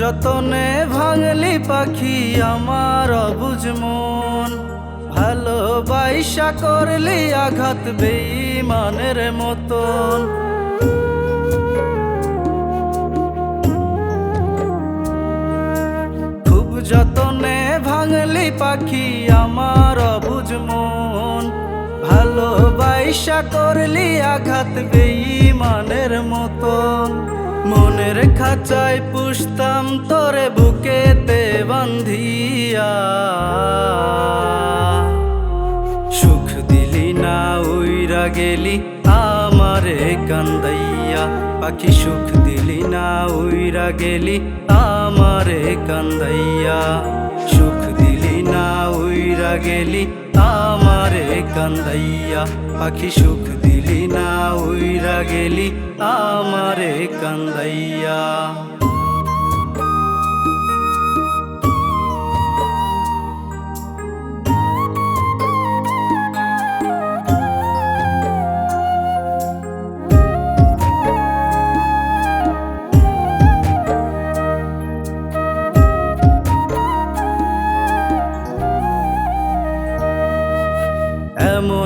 যতনে ভাঙলি পাখি আমার অবুঝ মন। ভালোবাসা করলি আঘাত বেইমানের মতন। খুব যতনে ভাঙলি পাখি আমার অবুঝ মন। ভালোবাসা করলি আঘাত বেইমানের মতন। মনের খাঁচায় পুষতাম তোরে বুকেতে বান্ধিয়া। সুখ দিলি না, উইরা গেলি আমারে কান্দাইয়া। পাখি সুখ দিলি না, উইরা গেলি আমারে কান্দাইয়া। সুখ দিলি না, উইরা গেলি আমারে কান্দাইয়া পাখি সুখ দিলি না উইরা গেলি আমারে কান্দাইয়া।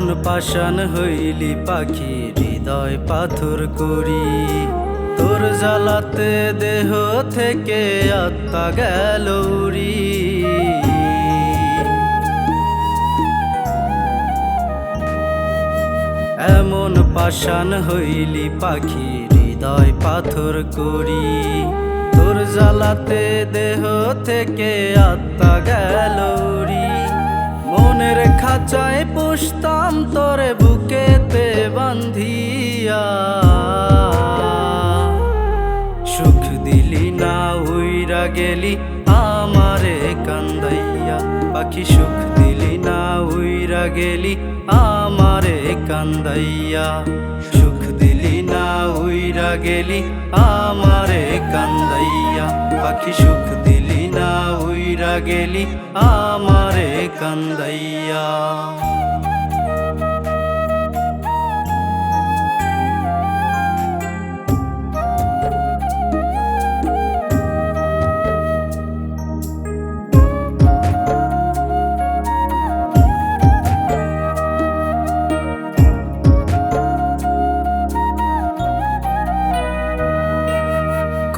এমন পাষাণ হইলি পাখি, হৃদয় পাথর করি। তোর জ্বালাতে দেহ থেকে আত্মা গেল উড়ি। এমন পাষাণ হইলি পাখি, হৃদয় পাথর করি। তোর জ্বালাতে দেহ থেকে আত্মা গেল উড়ি। খাঁচায় পুষতাম তোরে বুকেতে বান্ধিয়া সুখ দিলি না, উইরা গেলি আমারে কান্দাইয়া। পাখি, সুখ দিলি না, উইরা গেলি আমারে কান্দাইয়া। সুখ দিলি না, উইরা গেলি আমারে কান্দাইয়া। পাখি, সুখ না উইরা গেলি আমারে কান্দাইয়া।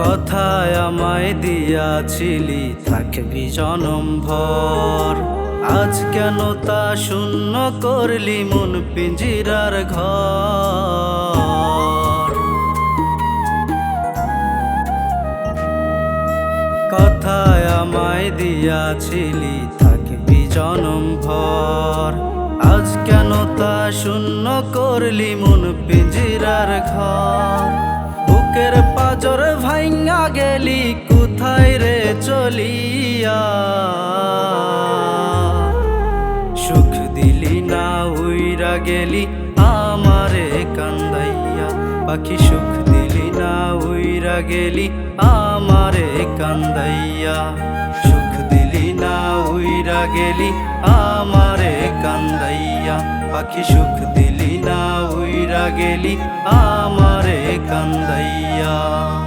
কথায় আমায় দিয়াছিলি, থাকবি জনম ভর। আজ কেন তা শূন্য করলি মন পিঞ্জিরার ঘর? কথায় আমায় দিয়াছিলি, থাকবি জনম ভর। আজ কেন তা শূন্য করলি মন পিঞ্জিরার ঘর? বুকের পাজর ভাইঙ্গা গেলি, কোথায় রে চলিয়া? সুখ দিলি না, উইরা গেলি, আমারে কান্দাইয়া। পাখি, সুখ দিলি না, উইরা গেলি, আমারে কান্দাইয়া। সুখ দিলি না, উইরা গেলি, আমারে কান্দাইয়া। পাখি, সুখ গেলি আমারে কান্দাইয়া।